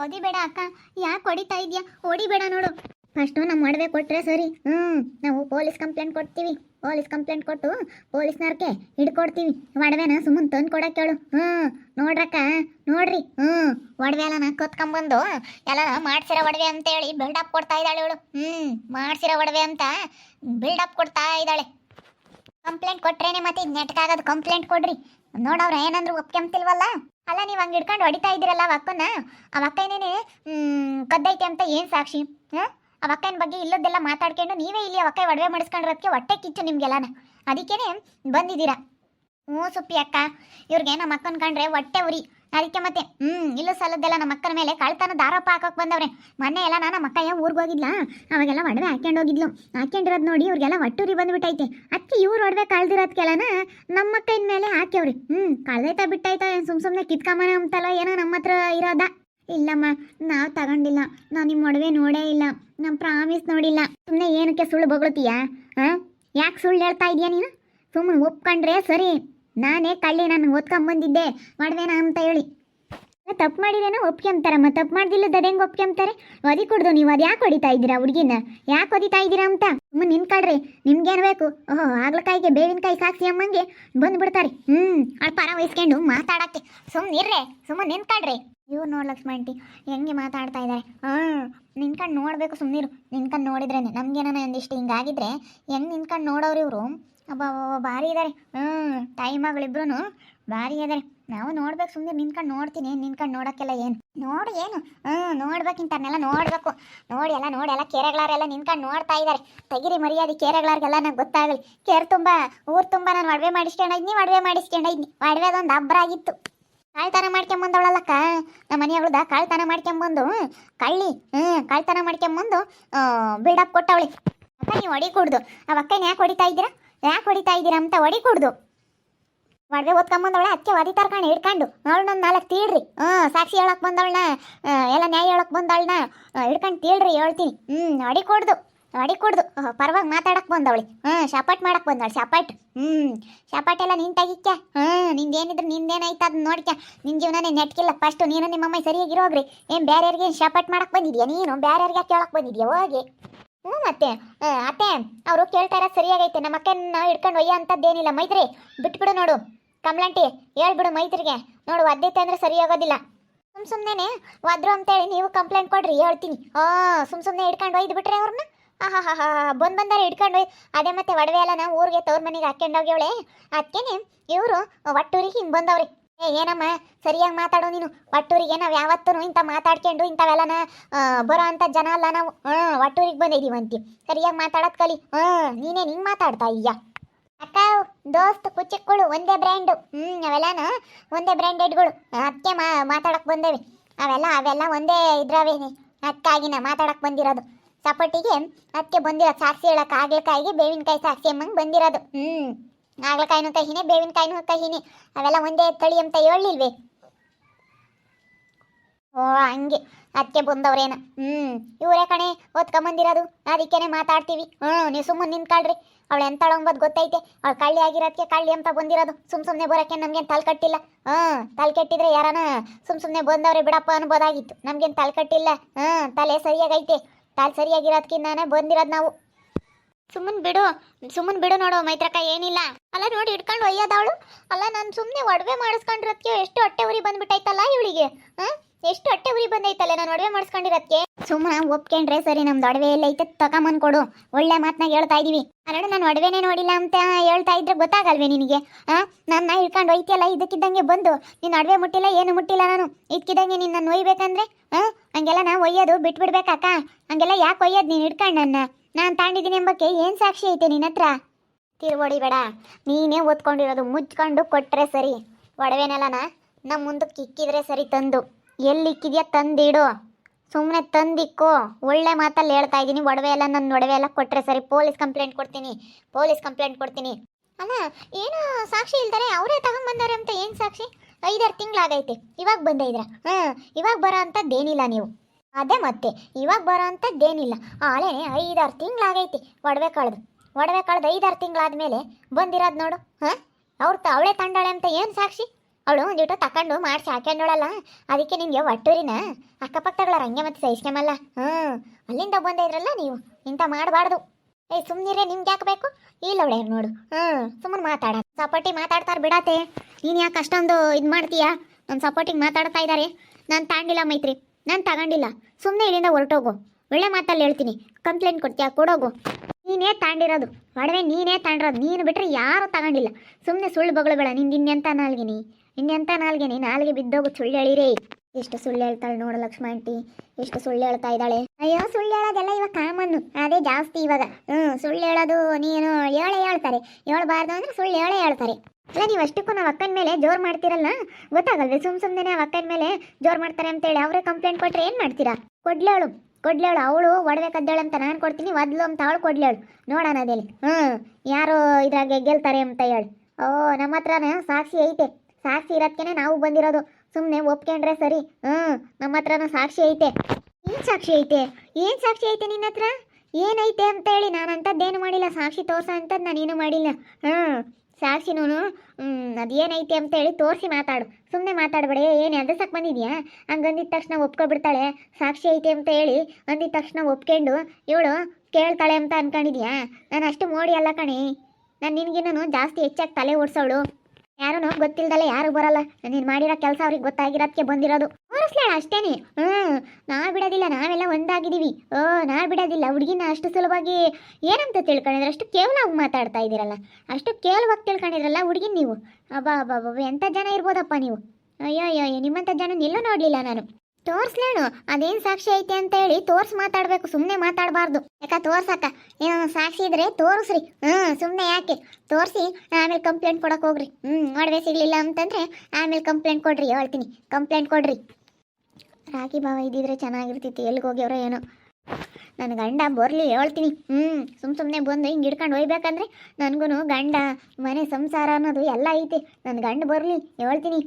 ಹೊಡಿಬೇಡ ಅಕ್ಕ. ಯಾಕೆ ಹೊಡಿತಾ ಇದೆಯಾ? ಹೊಡಿಬೇಡ ನೋಡು. ಫಸ್ಟು ನಮ್ಮ ಒಡವೆ ಕೊಟ್ಟರೆ ಸರಿ. ಹ್ಞೂ ನಾವು ಪೊಲೀಸ್ ಕಂಪ್ಲೇಂಟ್ ಕೊಡ್ತೀವಿ. ಪೊಲೀಸ್ ಕಂಪ್ಲೇಂಟ್ ಕೊಟ್ಟು ಪೊಲೀಸ್ನವ್ರಿಗೆ ಹಿಡ್ಕೊಡ್ತೀವಿ. ಒಡವೆನ ಸುಮ್ಮನೆ ತಂದು ಕೊಡಕ್ಕೆ ಹೇಳು ಹ್ಞೂ ನೋಡ್ರಕ್ಕ, ನೋಡ್ರಿ. ಹ್ಞೂ ಒಡವೆ ಎಲ್ಲ ನಾ ಕೊತ್ಕೊಂಬಂದು ಎಲ್ಲ ಮಾಡ್ಸಿರೋ ಒಡವೆ ಅಂತ ಹೇಳಿ ಬಿಲ್ಡಪ್ ಕೊಡ್ತಾ ಇದ್ದಾಳೆ ಇವಳು. ಹ್ಞೂ ಮಾಡ್ಸಿರೋ ಒಡವೆ ಅಂತ ಬಿಲ್ಡಪ್ ಕೊಡ್ತಾ ಇದ್ದಾಳೆ. ಕಂಪ್ಲೇಂಟ್ ಕೊಟ್ರೇನೆ ಮತ್ತೆ ನೆಟ್ಕಾಗೋದು ಕಂಪ್ಲೇಂಟ್ ಕೊಡ್ರಿ. ನೋಡವ್ರ, ಏನಂದ್ರು ಒಪ್ಕೊಂತಿಲ್ವಲ್ಲ ಅಲ್ಲ, ನೀವು ಹಂಗೆ ಹಿಡ್ಕೊಂಡು ಹೊಡಿತಾ ಇದ್ದೀರಲ್ಲ ಅಕ್ಕನ ಆ ಅಕ್ಕ ಏನೇನೆ ಕದ್ದೈತೆ ಅಂತ ಏನು ಸಾಕ್ಷಿ? ಹಾಂ ಆ ಅಕ್ಕನ ಬಗ್ಗೆ ಇಲ್ಲದ್ದೆಲ್ಲ ಮಾತಾಡ್ಕೊಂಡು ನೀವೇ ಇಲ್ಲಿ ಆ ಅಕ್ಕ ಒಡವೆ ಮಾಡಿಸ್ಕೊಂಡಿರೋದಕ್ಕೆ ಹೊಟ್ಟೆ ಕಿಚ್ಚು ನಿಮ್ಗೆಲ್ಲನ? ಅದಕ್ಕೇನೆ ಬಂದಿದ್ದೀರಾ? ಹ್ಞೂ ಸುಪ್ಪಿ ಅಕ್ಕ, ಇವ್ರಿಗೆ ನಮ್ಮ ಅಕ್ಕನ ಕಂಡ್ರೆ ಹೊಟ್ಟೆ ಉರಿ. ಅದಕ್ಕೆ ಮತ್ತೆ ಹ್ಞೂ ಇಲ್ಲೂ ಸಲದ್ದೆಲ್ಲ ನಮ್ಮ ಅಕ್ಕನ ಮೇಲೆ ಕಳ್ತನ ದಾರಪ್ಪ ಹಾಕಕ್ಕೆ ಬಂದವ್ರೆ. ಮೊನ್ನೆ ಎಲ್ಲ ನಮ್ಮ ಅಕ್ಕಯ್ಯ ಊರಿಗೆ ಹೋಗಿದ್ಲ? ಅವಾಗೆಲ್ಲ ಒಡವೆ ಹಾಕ್ಕೊಂಡು ಹೋಗಿದ್ಲು. ಹಾಕ್ಕೊಂಡಿರೋದು ನೋಡಿ ಇವ್ರಿಗೆಲ್ಲ ಒಟ್ಟೂರಿ ಬಂದ್ಬಿಟ್ಟೈತೆ. ಅದಕ್ಕೆ ಇವ್ರು ಒಡವೆ ಕಳ್ದಿರೋದ್ಕೆಲ್ಲನ ನಮ್ಮ ಅಕ್ಕನ ಮೇಲೆ ಹಾಕ್ಯವ್ರಿ. ಹ್ಞೂ ಕಳ್ದೈತಾ ಬಿಟ್ಟೈತಾ ಸುಮ್ ಸುಮ್ಮನೆ ಕಿತ್ಕೊಂಬನ ಅಂತಲ್ಲ ಏನೋ ನಮ್ಮ ಹತ್ರ ಇರೋದ. ಇಲ್ಲಮ್ಮ, ನಾವು ತಗೊಂಡಿಲ್ಲ. ನಾವು ನಿಮ್ಮ ಒಡವೆ ನೋಡೇ ಇಲ್ಲ. ನಮ್ಮ ಪ್ರಾಮಿಸ್ ನೋಡಿಲ್ಲ. ಸುಮ್ಮನೆ ಏನಕ್ಕೆ ಸುಳ್ಳು ಬೊಗಳ್ತೀಯಾ? ಹಾಂ? ಯಾಕೆ ಸುಳ್ಳು ಹೇಳ್ತಾ ಇದೀಯ ನೀನು? ಸುಮ್ಮನೆ ಒಪ್ಕೊಂಡ್ರೆ ಸರಿ. ನಾನೇ ಕಳ್ಳಿ, ನಾನು ಓದ್ಕೊಂಬಂದಿದ್ದೆ ಮಾಡ್ದೇನಾ ಅಂತ ಹೇಳಿ. ತಪ್ಪು ಮಾಡಿದೇನೋ ಒಪ್ಕೊಂತಾರಮ್ಮ ತಪ್ಪು ಮಾಡ್ದಿಲ್ಲದ ಹೆಂಗೆ ಒಪ್ಕೊಂತಾರೆ? ಒದಿ ಕುಡ್ದು, ನೀವು ಅದು ಯಾಕೆ ಹೊಡಿತಾ ಇದ್ದೀರಾ ಹುಡುಗಿನ? ಯಾಕೆ ಹೊಡಿತಾ ಇದ್ದೀರಾ ಅಂತ? ಸುಮ್ಮನೆ ನಿನ್ಕಳ್ರಿ ನಿಮ್ಗೇನು ಬೇಕು? ಓಹೋ ಆಗ್ಲಕಾಯಿಗೆ ಬೇವಿನಕಾಯಿ ಸಾಕ್ಷಿ ಅಮ್ಮಂಗೆ? ಬಂದ್ಬಿಡ್ತಾರೆ ಹ್ಞೂ ಅಳ್ ಪರ ವಹಿಸ್ಕೊಂಡು ಮಾತಾಡಕ್ಕೆ. ಸುಮ್ಮನೆ ಇರ್ರೆ ಸುಮ್ಮನೆ ನಿನ್ಕಳ್ರಿ ಇವ್ರು ನೋಡ್ ಲಕ್ಷ್ಮಣ ಆಂಟಿ, ಹೆಂಗೆ ಮಾತಾಡ್ತಾ ಇದ್ದಾರೆ ಹಾಂ ನಿನ್ಕಂಡು ನೋಡಬೇಕು ಸುಮ್ಮನಿರು ನಿನ್ಕಂಡು ನೋಡಿದ್ರೇನೆ. ನಮ್ಗೇನೋ ಒಂದಿಷ್ಟು ಹಿಂಗಾಗಿದ್ರೆ, ಹೆಂಗೆ ನಿನ್ಕಂಡು ನೋಡೋರು ಇವರು? ಅಬ್ಬಾ ಭಾರಿ ಇದ್ದಾರೆ ಹ್ಞೂ ಟೈಮಗಳಿಬ್ರು ಭಾರಿ ಇದ್ದಾರೆ ನಾವು ನೋಡ್ಬೇಕು ಸುಮ್ಮನೆ ನಿನ್ಕಂಡು ನೋಡ್ತೀನಿ ನಿನ್ಕಂಡು ನೋಡೋಕ್ಕೆಲ್ಲ ಏನು? ನೋಡಿ ಏನು? ಹ್ಞೂ ನೋಡ್ಬೇಕು ಇಂಥನ್ನೆಲ್ಲ ನೋಡಬೇಕು. ನೋಡಿ ಎಲ್ಲ ನೋಡಿ ಎಲ್ಲ ಕೆರೆಗಳಾರೆಲ್ಲ ನಿನ್ಕಂಡು ನೋಡ್ತಾ ಇದ್ದಾರೆ ತೆಗಿರಿ ಮರ್ಯಾದೆ ಕೆರೆಗಳಾರ್ಗೆಲ್ಲ ನಂಗೆ ಗೊತ್ತಾಗಲಿ. ಕೆರೆ ತುಂಬ, ಊರು ತುಂಬ ನಾನು ಒಡವೆ ಮಾಡಿಸ್ಕೊಂಡಿದ್ನಿ ಒಡವೆ ಮಾಡಿಸ್ಕೊಂಡಿದ್ನಿ ಒಡವೆದೊಂದು ಹಬ್ಬರಾಗಿತ್ತು ಕಾಳ್ತನ ಮಾಡ್ಕೊಂಬಂದವಳಲ್ಲಕ್ಕ? ನಮ್ಮ ಮನೆಯವಳ್ದ ಕಾಳ್ತನ ಮಾಡ್ಕೊಂಬಂದು, ಕಳ್ಳಿ ಹ್ಞೂ ಕಾಳ್ತನ ಮಾಡ್ಕೊಂಬಂದು ಬಿಲ್ಡಪ್ ಕೊಟ್ಟವಳಿ. ಅಕ್ಕ, ನೀವು ಹೊಡಿ ಕೊಡ್ದು ಆ ಅಕ್ಕನ ಯಾಕೆ ಹೊಡಿತಾ ಇದ್ದೀರಾ? ಯಾಕೆ ಹೊಡಿತಾ ಇದ್ದೀರಾ ಅಂತ ಹೊಡಿ ಕುಡ್ದು ಒಡವೆ ಓದ್ಕೊಂಬಂದವಳೆ ಅದಕ್ಕೆ ಒದಿತಾರ ತರ್ಕೊಂಡು ಹಿಡ್ಕೊಂಡು. ಅವಳನ್ನೊಂದು ನಾಲ್ಕು ತೀಳ್ರಿ. ಹ್ಞೂ ಸಾಕ್ಷಿ ಹೇಳಕ್ ಬಂದವಳನ್ನ ಎಲ್ಲ ನ್ಯಾಯ ಹೇಳಕ್ ಬಂದವಳನ್ನ ಹಿಡ್ಕೊಂಡು ತೀಳ್ರಿ, ಹೇಳ್ತೀನಿ. ಹ್ಞೂ ಹೊಡಿ ಕುಡ್ದು ಹೊಡಿ ಕುಡ್ದು ಪರವಾಗಿ ಮಾತಾಡಕ್ ಬಂದವಳಿ. ಹ್ಞೂ ಶಾಪಾಟ್ ಮಾಡಕ್ ಬಂದವಳು, ಶಾಪಾಟ್. ಹ್ಞೂ ಶಾಪಾಟ್ ಎಲ್ಲ ನೀನ್ ತೆಗಿಕ್ಕ ಹ್ಞೂ ನಿಂದೇನಿದ್ರು ನಿಂದೇನಾಯ್ತು ಅದನ್ನ ನೋಡ್ಕ ನಿನ್ನ ಜೀವನನೇ ನೆಟ್ಕಿಲ್ಲ. ಫಸ್ಟು ನೀನು ನಿಮ್ಮಮ್ಮ ಸರಿಯಾಗಿರೋಗ್ರಿ ಏನು ಬೇರೆಯವ್ರಿಗೆ ಶಾಪಾಟ್ ಮಾಡಕ್ ಬಂದಿದ್ಯಾ ನೀನು? ಬೇರೆಯವ್ರಿಗೆ ಕೇಳಕ್ ಬಂದಿದ್ಯಾ ಹೋಗಿ? ಹ್ಞೂ ಅತ್ತೆ. ಅತ್ತೆ, ಅವರು ಕೇಳ್ತಾ ಇರೋ ಸರಿಯಾಗೈತೆ. ನಮ್ಮ ಅಕ್ಕನ ಹಿಡ್ಕೊಂಡು ಒಯ್ಯ ಅಂತದ್ದೇನಿಲ್ಲ ಮೈತ್ರಿ, ಬಿಟ್ಬಿಡು ನೋಡು. ಕಮಲಂಟಿ, ಹೇಳ್ಬಿಡು ಮೈತ್ರಿಗೆ. ನೋಡು, ಒದ್ದೈತೆ ಅಂದ್ರೆ ಸರಿಯಾಗೋದಿಲ್ಲ. ಸುಮ್ ಸುಮ್ಮನೆ ಒದ್ರು ಅಂತೇಳಿ ನೀವು ಕಂಪ್ಲೇಂಟ್ ಕೊಡ್ರಿ, ಹೇಳ್ತೀನಿ. ಆ ಸುಮ್ ಸುಮ್ಮನೆ ಹಿಡ್ಕೊಂಡು ಒಯ್ದು ಬಿಟ್ರೆ ಅವ್ರನ್ನ? ಹಾ ಹಾ ಹಾ ಬಂದ್ ಬಂದಾರೆ ಹಿಡ್ಕೊಂಡು ಅದೇ ಮತ್ತೆ ಒಡವೆ ಅಲ್ಲ ನಾವು ಊರಿಗೆ ತವ್ರ ಮನೆಗೆ ಹಾಕ್ಕೊಂಡು ಹೋಗ್ಯವಳೆ. ಅದಕ್ಕೇನೆ ಇವರು ಒಟ್ಟೂರಿಗೆ ಹಿಂಗೆ ಬಂದವ್ರಿ. ಏ, ಏನಮ್ಮ? ಸರಿಯಾಗಿ ಮಾತಾಡು ನೀನು. ಒಟ್ಟೂರಿಗೆ ನಾವು ಯಾವತ್ತೂ ಇಂಥ ಮಾತಾಡ್ಕೊಂಡು ಇಂಥವೆಲ್ಲನ ಬರೋ ಅಂಥ ಜನ ಅಲ್ಲ ನಾವು. ಹಾಂ ಒಟ್ಟೂರಿಗೆ ಬಂದಿದ್ದೀವಿ ಅಂತಿ ಸರಿಯಾಗಿ ಮಾತಾಡೋದು ಕಲಿ. ಹಾಂ, ನೀನೇ ಹಿಂಗೆ ಮಾತಾಡ್ತಾ ಇಯ್ಯ ಅಕ್ಕ, ದೋಸ್ತ್, ಕುಚ್ಚಿಕ್ಕಳು, ಒಂದೇ ಬ್ರ್ಯಾಂಡು. ಹ್ಞೂ ಅವೆಲ್ಲನ ಒಂದೇ ಬ್ರ್ಯಾಂಡೆಡ್ಗಳು ಅದಕ್ಕೆ ಮಾ ಮಾತಾಡಕ್ಕೆ ಬಂದೇವೆ. ಅವೆಲ್ಲ ಅವೆಲ್ಲ ಒಂದೇ ಇದ್ರವೇನೆ ಅದಕ್ಕಾಗಿ ಮಾತಾಡಕ್ಕೆ ಬಂದಿರೋದು. ಸಪೋಟಿಗೆ ಅದಕ್ಕೆ ಬಂದಿರೋದು ಸಾಕ್ಷಿ ಹೇಳಕ್ಕೆ ಆಗ್ಲಿಕ್ಕಾಗಿ ಬೇವಿನಕಾಯಿ ಸಾಕ್ಷಿ ಅಮ್ಮಂಗೆ ಬಂದಿರೋದು. ಹ್ಞೂ ಆಗ್ಲಕಾಯಿನೂ ತಹಿನಿ ಬೇವಿನಕಾಯಿನೂ ಕಹಿನಿ ಅವೆಲ್ಲ ಒಂದೇ ತಳಿ ಅಂತ ಹೇಳಲಿಲ್ವೆ? ಓ, ಹಂಗೆ. ಅದಕ್ಕೆ ಬಂದವ್ರೇನ? ಹ್ಞೂ ಇವರೇ ಕಣೆ ಓದ್ಕೊಂಬಂದಿರೋದು ಅದಕ್ಕೇನೆ ಮಾತಾಡ್ತೀವಿ. ಹ್ಞೂ, ನೀವು ಸುಮ್ಮನೆ ನಿಂತ್ಕೊಳ್ರಿ. ಅವಳು ಎಂತ ಅಂಬೋದು ಗೊತ್ತೈತೆ? ಅವಳು ಕಳ್ಳಿ ಆಗಿರೋದಕ್ಕೆ ಕಳ್ಳಿ ಅಂತ ಬಂದಿರೋದು. ಸುಮ್ ಸುಮ್ಮನೆ ಬರೋಕ್ಕೆ ನಮ್ಗೇನು ತಲೆ ಕಟ್ಟಿಲ್ಲ? ಹಾಂ ತಲೆ ಕೆಟ್ಟಿದ್ರೆ ಯಾರನ? ಸುಮ್ ಸುಮ್ಮನೆ ಬಂದವ್ರೆ ಬಿಡಪ್ಪ ಅನ್ಬೋದಾಗಿತ್ತು. ನಮ್ಗೇನು ತಲೆ ಕಟ್ಟಿಲ್ಲ? ಹಾಂ ತಲೆ ಸರಿಯಾಗೈತೆ. ತಲೆ ಸರಿಯಾಗಿರೋದ್ಕಿನ್ನಾನೇ ಬಂದಿರೋದು ನಾವು. ಸುಮ್ಮನೆ ಬಿಡು ಸುಮ್ಮನೆ ಬಿಡು ನೋಡು ಮೈತ್ರಕ್ಕ ಏನಿಲ್ಲ. ಅಲ್ಲ ನೋಡಿ ಇಟ್ಕೊಂಡು ಒಯ್ಯೋದವಳು. ಅಲ್ಲ, ನಾನು ಸುಮ್ಮನೆ ಒಡವೆ ಮಾಡಿಸ್ಕೊಂಡಿರೋದಕ್ಕೆ ಎಷ್ಟು ಹೊಟ್ಟೆ ಉರಿ ಬಂದ್ಬಿಟ್ಟೈತಲ್ಲ ಇವಳಿಗೆ, ಹಾಂ? ಎಷ್ಟು ಹೊಟ್ಟೆ ಉರಿ ಬಂದೈತಲ್ಲ ನಾನು ಒಡವೆ ಮಾಡಿಸ್ಕೊಂಡಿರೋದಕ್ಕೆ ಸುಮ್ಮನೆ ಒಪ್ಕೊಂಡ್ರೆ ಸರಿ, ನಮ್ದು ಒಡವೆ ಎಲ್ಲ ಐತೆ, ತಗೊಂಬಂದು ಕೊಡು. ಒಳ್ಳೆ ಮಾತನಾಗ ಹೇಳ್ತಾ ಇದೀವಿ. ಅಲ್ಲ ನಾನು ಒಡವೆನೇ ನೋಡಿಲ್ಲ ಅಂತ ಹೇಳ್ತಾ ಇದ್ರೆ ಗೊತ್ತಾಗಲ್ವೇ ನಿನಗೆ, ಹಾಂ? ನನ್ನ ಹಿಡ್ಕೊಂಡು ಒಯ್ತಿಯಲ್ಲ, ಇದಕ್ಕಿದ್ದಂಗೆ ಬಂದು. ನೀನು ಒಡವೆ ಮುಟ್ಟಿಲ್ಲ, ಏನು ಮುಟ್ಟಿಲ್ಲ ನಾನು. ಇದಕ್ಕಿದ್ದಂಗೆ ನೀನು ನಾನು ಒಯ್ಬೇಕಂದ್ರೆ ಹಾಂ? ಹಂಗೆಲ್ಲ ನಾ ಒಯ್ಯೋದು ಬಿಟ್ಬಿಡ್ಬೇಕಕ್ಕ. ಹಂಗೆಲ್ಲ ಯಾಕೆ ಒಯ್ಯೋದು ನೀನು ಹಿಡ್ಕೊಂಡು ನನ್ನ? ನಾನು ತಾಂಡಿದ್ದೀನಿ ಎಂಬಕ್ಕೆ ಏನು ಸಾಕ್ಷಿ ಐತೆ ನಿನ್ನ ಹತ್ರ? ತಿರುಗೋಡಿ ಬೇಡ. ನೀನೇ ಓದ್ಕೊಂಡಿರೋದು ಮುಚ್ಕೊಂಡು ಕೊಟ್ಟರೆ ಸರಿ. ಒಡವೆನಲ್ಲನ ನಮ್ಮ ಮುಂದಕ್ಕೆ ಇಕ್ಕಿದ್ರೆ ಸರಿ ತಂದು. ಎಲ್ಲಿ ಇಕ್ಕಿದ್ಯಾ ತಂದಿಡು. ಸುಮ್ಮನೆ ತಂದಿಕ್ಕು. ಒಳ್ಳೆ ಮಾತಲ್ಲಿ ಹೇಳ್ತಾ ಇದ್ದೀನಿ. ಒಡವೆ ಎಲ್ಲ ನನ್ನ ಒಡವೆ ಎಲ್ಲ ಕೊಟ್ಟರೆ ಸರಿ. ಪೊಲೀಸ್ ಕಂಪ್ಲೇಂಟ್ ಕೊಡ್ತೀನಿ. ಪೊಲೀಸ್ ಕಂಪ್ಲೇಂಟ್ ಕೊಡ್ತೀನಿ. ಅಲ್ಲ, ಏನು ಸಾಕ್ಷಿ ಇಲ್ದಾರೆ? ಅವರೇ ತಗೊಂಬಂದಾರೆ ಅಂತ ಏನು ಸಾಕ್ಷಿ? ಐದಾರು ತಿಂಗಳಾಗೈತೆ. ಇವಾಗ ಬಂದೈದ್ರ ಹಾಂ ಇವಾಗ ಬರೋ ಅಂಥದ್ದೇನಿಲ್ಲ ನೀವು. ಅದೇ ಮತ್ತೆ, ಇವಾಗ ಬರೋ ಅಂಥದ್ದೇನಿಲ್ಲ ಆಳೆ ಐದಾರು ತಿಂಗಳಾಗೈತಿ, ಒಡವೆ ಕಳೆದು. ಒಡವೆ ಕಳೆದು ಐದಾರು ತಿಂಗಳಾದ್ಮೇಲೆ ಬಂದಿರೋದು ನೋಡು, ಹಾಂ? ಅವ್ರು ತ, ಅವಳೆ ತಂಡಾಳೆ ಅಂತ ಏನು ಸಾಕ್ಷಿ? ಅವಳು ಒಂದಿಟ್ಟು ತಕೊಂಡು ಮಾಡಿಸಿ ಹಾಕ್ಯಂಡೋಳಲ್ಲ, ಅದಕ್ಕೆ ನಿಮಗೆ ಒಟ್ಟೂರಿನ ಅಕ್ಕಪಕ್ಕಗಳ ರಂಗೆ ಮತ್ತೆ ಸಹಿಸ್ಕೊಂಬಲ್ಲ ಹ್ಞೂ ಅಲ್ಲಿಂದ ಬಂದಿದ್ರಲ್ಲ ನೀವು ಇಂಥ ಮಾಡಬಾರ್ದು. ಏಯ್ ಸುಮ್ಮನಿರೇ ನಿಮ್ಗೆ ಯಾಕೆ ಬೇಕು? ಇಲ್ಲ ಅವಳೆ ನೋಡು ಹ್ಞೂ ಸುಮ್ಮನೆ ಮಾತಾಡ. ಸಪೋರ್ಟಿಗೆ ಮಾತಾಡ್ತಾರೆ ಬಿಡತ್ತೆ ನೀನು ಯಾಕೆ ಅಷ್ಟೊಂದು ಇದು ಮಾಡ್ತೀಯಾ? ನನ್ನ ಸಪೋರ್ಟಿಗೆ ಮಾತಾಡ್ತಾ ಇದ್ದಾರೆ ನಾನು ತಾಂಡಿಲ್ಲ ಮೈತ್ರಿ. ನಾನು ತಗೊಂಡಿಲ್ಲ. ಸುಮ್ಮನೆ ಇಲ್ಲಿಂದ ಹೊರಟೋಗು. ಒಳ್ಳೆ ಮಾತಲ್ಲಿ ಹೇಳ್ತೀನಿ. ಕಂಪ್ಲೇಂಟ್ ಕೊಡ್ತೀಯಾ? ಕೊಡೋಗು. ನೀನೇ ತಾಂಡಿರೋದು. ಒಡವೆ ನೀನೇ ತಾಂಡಿರೋದು. ನೀನು ಬಿಟ್ಟರೆ ಯಾರು ತಗೊಂಡಿಲ್ಲ. ಸುಮ್ಮನೆ ಸುಳ್ಳು ಬಗಳುಗಳ ನಿಂದು ಇನ್ನೆಂತ ನಾಲ್ಗಿನಿ? ಇನ್ನೆಂತ ನಾಲ್ಗೆನಿ? ನಾಲ್ಗೆ ಬಿದ್ದೋಗು. ಸುಳ್ಳು ಹೇಳಿರಿ. ಎಷ್ಟು ಸುಳ್ಳು ಹೇಳ್ತಾಳೆ ನೋಡು ಲಕ್ಷ್ಮ ಆಂಟಿ. ಎಷ್ಟು ಸುಳ್ಳು ಹೇಳ್ತಾ ಇದ್ದಾಳೆ. ಅಯ್ಯೋ, ಸುಳ್ಳು ಹೇಳೋದೆಲ್ಲ ಇವಾಗ ಕಾಮನ್ನು. ಅದೇ ಜಾಸ್ತಿ ಇವಾಗ. ಹ್ಞೂ ಸುಳ್ಳು ಹೇಳೋದು ನೀನು ಹೇಳೇ ಹೇಳ್ತಾರೆ. ಹೇಳ್ಬಾರ್ದು ಅಂದರೆ ಸುಳ್ಳು ಹೇಳೇ ಹೇಳ್ತಾರೆ. ಅಲ್ಲ, ನೀವು ಅಷ್ಟಕ್ಕೂ ನಾವು ಅಕ್ಕನ ಮೇಲೆ ಜೋರು ಮಾಡ್ತೀರಲ್ಲ ಗೊತ್ತಾಗಲ್ವೇ? ಸುಮ್ ಸುಮ್ಮನೆ ಅಕ್ಕನ ಮೇಲೆ ಜೋರು ಮಾಡ್ತಾರೆ ಅಂತೇಳಿ ಅವರೇ ಕಂಪ್ಲೇಂಟ್ ಕೊಟ್ಟರೆ ಏನು ಮಾಡ್ತೀರಾ? ಕೊಡ್ಲೇಳು ಕೊಡ್ಲೇಳು, ಅವಳು ಒಡವೆ ಅಂತ ನಾನು ಕೊಡ್ತೀನಿ, ಒದ್ಲು ಅಂತ ಅವಳು ಕೊಡ್ಲೇಳು. ನೋಡೋಣ ಅದೇಲಿ. ಹ್ಞೂ ಯಾರು ಇದ್ರಾಗೆ ಗೆಲ್ತಾರೆ ಅಂತ ಹೇಳಿ. ಓ ನಮ್ಮ ಹತ್ರನೇ ಸಾಕ್ಷಿ ಐತೆ. ಸಾಕ್ಷಿ ಇರೋದಕ್ಕೇನೆ ನಾವು ಬಂದಿರೋದು. ಸುಮ್ಮನೆ ಒಪ್ಕೊಂಡ್ರೆ ಸರಿ. ಹ್ಞೂ ನಮ್ಮ ಹತ್ರನೂ ಸಾಕ್ಷಿ ಐತೆ. ಏನು ಸಾಕ್ಷಿ ಐತೆ? ಏನು ಸಾಕ್ಷಿ ಐತೆ ನಿನ್ನ ಹತ್ರ? ಏನೈತೆ ಅಂತ ಹೇಳಿ ನಾನು ಅಂಥದ್ದೇನು ಮಾಡಿಲ್ಲ. ಸಾಕ್ಷಿ ತೋರ್ಸೋ ಅಂಥದ್ದು ನಾನೇನು ಮಾಡಿಲ್ಲ. ಹ್ಞೂ ಸಾಕ್ಷಿನೂ ಅದೇನೈತೆ ಅಂತ ಹೇಳಿ ತೋರಿಸಿ ಮಾತಾಡು. ಸುಮ್ಮನೆ ಮಾತಾಡಬೇಡ ಏನು ಎದುರ್ಸಕ್ಕೆ ಬಂದಿದ್ಯಾ? ಹಂಗಂದಿದ ತಕ್ಷಣ ಒಪ್ಕೊಬಿಡ್ತಾಳೆ. ಸಾಕ್ಷಿ ಐತೆ ಅಂತ ಹೇಳಿ ಅಂದಿದ ತಕ್ಷಣ ಒಪ್ಕೊಂಡು, ಇವಳು ಕೇಳ್ತಾಳೆ ಅಂತ ಅನ್ಕೊಂಡಿದ್ಯಾ? ನಾನು ಅಷ್ಟು ಮೋಡಿ ಅಲ್ಲ ಕಣಿ. ನಾನು ನಿನಗಿನ್ನೂ ಜಾಸ್ತಿ ಹೆಚ್ಚಾಗಿ ತಲೆ ಓಡಿಸೋಳು. ಯಾರೂ ಗೊತ್ತಿಲ್ದಲ್ಲ ಯಾರು ಬರಲ್ಲ. ನೀನು ಮಾಡಿರೋ ಕೆಲಸ ಅವ್ರಿಗೆ ಗೊತ್ತಾಗಿರೋದಕ್ಕೆ ಬಂದಿರೋದು. ತೋರಿಸ್ಲೇಳ ಅಷ್ಟೇನೆ. ಹ್ಞೂ ನಾ ಬಿಡೋದಿಲ್ಲ, ನಾವೆಲ್ಲ ಒಂದಾಗಿದ್ದೀವಿ. ಓ ನಾ ಬಿಡೋದಿಲ್ಲ, ಹುಡುಗಿನ ಅಷ್ಟು ಸುಲಭವಾಗಿ ಏನಂತ ತಿಳ್ಕೊಂಡಿದ್ರೆ? ಅಷ್ಟು ಕೇವಲವಾಗಿ ಮಾತಾಡ್ತಾ ಇದ್ದೀರಲ್ಲ. ಅಷ್ಟು ಕೇವಲವಾಗಿ ತಿಳ್ಕೊಂಡಿದ್ರಲ್ಲ ಹುಡುಗಿನ ನೀವು. ಅಬ್ಬಾ ಅಬ್ಬಾ ಅಬ್ಬಾ ಎಂಥ ಜನ ಇರ್ಬೋದಪ್ಪ ನೀವು? ಅಯ್ಯೋ ಅಯ್ಯೋ ಅಯ್ಯೋ ನಿಮ್ಮಂಥ ಜನ ಎಲ್ಲೂ ನೋಡಲಿಲ್ಲ ನಾನು. ತೋರ್ಸ್ಲೇನು ಅದೇನು ಸಾಕ್ಷಿ ಐತೆ ಅಂತ ಹೇಳಿ ತೋರ್ಸ್ ಮಾತಾಡಬೇಕು ಸುಮ್ಮನೆ ಮಾತಾಡಬಾರ್ದು. ಯಾಕ ತೋರ್ಸಕ್ಕ ಏನೋ ಸಾಕ್ಷಿ ಇದ್ರೆ ತೋರಿಸ್ರಿ. ಹ್ಞೂ ಸುಮ್ಮನೆ ಯಾಕೆ? ತೋರಿಸಿ, ಆಮೇಲೆ ಕಂಪ್ಲೇಂಟ್ ಕೊಡಕ್ಕೆ ಹೋಗ್ರಿ. ಹ್ಞೂ ಒಡವೆ ಸಿಗಲಿಲ್ಲ ಅಂತಂದ್ರೆ ಆಮೇಲೆ ಕಂಪ್ಲೇಂಟ್ ಕೊಡ್ರಿ, ಹೇಳ್ತೀನಿ. ಕಂಪ್ಲೇಂಟ್ ಕೊಡ್ರಿ. ರಾಖಿ ಭಾವ ಇದ್ದಿದ್ರೆ ಚೆನ್ನಾಗಿರ್ತಿತ್ತು ಎಲ್ಲಿಗೆ ಹೋಗ್ಯವ್ರ ಏನೋ. ನನ್ನ ಗಂಡ ಬರಲಿ, ಹೇಳ್ತೀನಿ. ಹ್ಞೂ ಸುಮ್ಮ ಸುಮ್ಮನೆ ಬಂದು ಹಿಂಗೆ ಹಿಡ್ಕೊಂಡು ಒಯ್ಬೇಕಂದ್ರೆ ನನಗೂ ಗಂಡ, ಮನೆ ಸಂಸಾರ ಅನ್ನೋದು ಎಲ್ಲ ಐತೆ. ನನ್ನ ಗಂಡ ಬರಲಿ, ಹೇಳ್ತೀನಿ.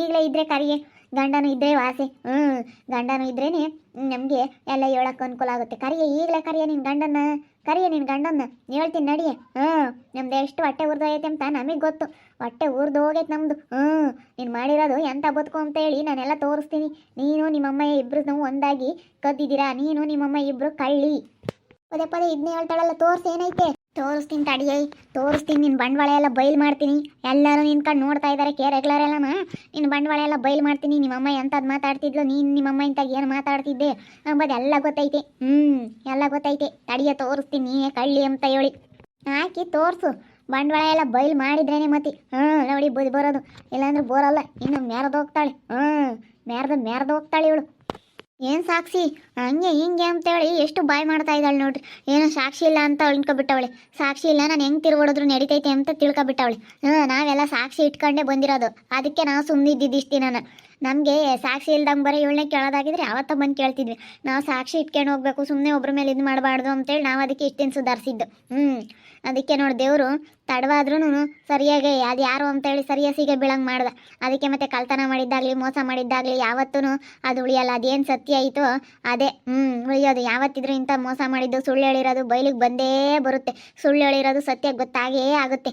ಈಗಲೇ ಇದ್ರೆ ಕರಿಯೇ. ಗಂಡನು ಇದ್ರೆ ವಾಸಿ. ಹ್ಞೂ ಗಂಡನೂ ಇದ್ರೇನೆ ನಮಗೆ ಎಲ್ಲ ಹೇಳಕ್ಕೆ ಅನುಕೂಲ ಆಗುತ್ತೆ. ಕರಿಯ, ಈಗಲೇ ಕರಿಯ ನಿನ್ನ ಗಂಡನ ಕರಿಯ ನಿನ್ನ ಗಂಡನ್ನ. ಹೇಳ್ತೀನಿ ನಡಿಯ. ಹ್ಞೂ ನಮ್ದು ಎಷ್ಟು ಹೊಟ್ಟೆ ಉರ್ದೋಗೈತೆ ಅಂತ ನಮಗೆ ಗೊತ್ತು. ಹೊಟ್ಟೆ ಉರ್ದು ಹೋಗೈತೆ ನಮ್ಮದು ಹ್ಞೂ ನೀನು ಮಾಡಿರೋದು ಎಂಥ ಬದುಕು ಅಂತ ಹೇಳಿ ನಾನೆಲ್ಲ ತೋರಿಸ್ತೀನಿ. ನೀನು ನಿಮ್ಮಮ್ಮ ಇಬ್ಬರು ನಾವು ಒಂದಾಗಿ ಕದ್ದಿದ್ದೀರಾ? ನೀನು ನಿಮ್ಮಮ್ಮ ಇಬ್ಬರು ಕಳ್ಳಿ. ಪದೇ ಪದೇ ಇದನ್ನೇ ಹೇಳ್ತಾಳಲ್ಲ, ತೋರ್ಸಿ ಏನೈತೆ. ತೋರಿಸ್ತೀನಿ ತಡಿಯೈ ತೋರಿಸ್ತೀನಿ. ನಿನ್ನ ಬಂಡವಾಳ ಎಲ್ಲ ಬೈಲ್ ಮಾಡ್ತೀನಿ. ಎಲ್ಲರೂ ನಿನ್ಕೊಂಡು ನೋಡ್ತಾ ಇದ್ದಾರೆ ಕೇ ರೆಗ್ಯುಲರ್ ಎಲ್ಲ ನಿನ್ನ ಬಂಡವಾಳ ಎಲ್ಲ ಬೈಲ್ ಮಾಡ್ತೀನಿ. ನಿಮ್ಮಮ್ಮ ಎಂಥದ್ದು ಮಾತಾಡ್ತಿದ್ಲು? ನೀನು ನಿಮ್ಮಮ್ಮ ಇಂತಾಗ ಏನು ಮಾತಾಡ್ತಿದ್ದೆ? ಅಂಬದು ಎಲ್ಲ ಗೊತ್ತೈತೆ. ಹ್ಞೂ ಎಲ್ಲ ಗೊತ್ತೈತೆ. ತಡಿಯ, ತೋರಿಸ್ತೀನಿ. ನೀನೇ ಕಳ್ಳಿ ಅಂತ ಹೇಳಿ. ಹಾಕಿ ತೋರಿಸು. ಬಂಡವಾಳ ಎಲ್ಲ ಬೈಲ್ ಮಾಡಿದ್ರೇನೆ ಮತ್ತೆ ಹ್ಞೂ ನೋಡಿ ಬುದ್ಧಿ ಬರೋದು. ಇಲ್ಲಾಂದ್ರೆ ಬೋರಲ್ಲ. ಇನ್ನು ಮ್ಯಾರದು ಹೋಗ್ತಾಳೆ. ಹ್ಞೂ ಮ್ಯಾರದು ಮ್ಯಾರದು ಹೋಗ್ತಾಳೆ ಇವಳು. ಏನು ಸಾಕ್ಷಿ? ಹಂಗೆ ಹಿಂಗೆ ಅಂತೇಳಿ ಎಷ್ಟು ಬಾಯ್ ಮಾಡ್ತಾ ಇದ್ದಾಳೆ ನೋಡ್ರಿ. ಏನೋ ಸಾಕ್ಷಿ ಇಲ್ಲ ಅಂತ ಇಟ್ಕೊಬಿಟ್ಟವಳೆ. ಸಾಕ್ಷಿ ಇಲ್ಲ, ನಾನು ಹೆಂಗೆ ತಿರುಗೊಡಿದ್ರು ನಡೀತೈತೆ ಅಂತ ತಿಳ್ಕೊಬಿಟ್ಟವಳೆ. ಹ್ಞೂ ನಾವೆಲ್ಲ ಸಾಕ್ಷಿ ಇಟ್ಕೊಂಡೇ ಬಂದಿರೋದು. ಅದಕ್ಕೆ ನಾವು ಸುಮ್ಮನಿದ್ದಿದ್ದು ಇಷ್ಟು ದಿನ ನಮಗೆ ಸಾಕ್ಷಿ ಇಲ್ದಂಗೆ ಬರೀ ಇವಳನ್ನೇ ಕೇಳೋದಾಗಿದ್ರೆ ಯಾವತ್ತ ಬಂದು ಕೇಳ್ತಿದ್ವಿ. ನಾವು ಸಾಕ್ಷಿ ಇಟ್ಕೊಂಡು ಹೋಗ್ಬೇಕು ಸುಮ್ಮನೆ ಒಬ್ಬರ ಮೇಲೆ ಇದು ಮಾಡಬಾರ್ದು ಅಂತೇಳಿ ನಾವು ಅದಕ್ಕೆ ಇಷ್ಟು ದಿನ ಸುಧಾರಿಸಿದ್ದು. ಹ್ಞೂ ಅದಕ್ಕೆ ನೋಡಿ ದೇವರು ತಡವಾದ್ರೂ ಸರಿಯಾಗಿ ಅದು ಯಾರು ಅಂತೇಳಿ ಸರಿಯಾಗಿ ಸಿಗ ಬೀಳಂಗೆ ಮಾಡ್ದೆ. ಅದಕ್ಕೆ ಮತ್ತೆ ಕಳ್ತನ ಮಾಡಿದ್ದಾಗಲಿ, ಮೋಸ ಮಾಡಿದ್ದಾಗಲಿ ಯಾವತ್ತೂ ಅದು ಉಳಿಯಲ್ಲ. ಅದೇನು ಸತ್ಯ ಐತೋ ಅದೇ. ಹ್ಞೂ ಉಳಿಯೋದು. ಯಾವತ್ತಿದ್ರು ಇಂಥ ಮೋಸ ಮಾಡಿದ್ದು ಸುಳ್ಳು ಹೇಳಿರೋದು ಬಯಲಿಗೆ ಬಂದೇ ಬರುತ್ತೆ. ಸುಳ್ಳು ಹೇಳಿರೋದು ಸತ್ಯ ಗೊತ್ತಾಗೇ ಆಗುತ್ತೆ.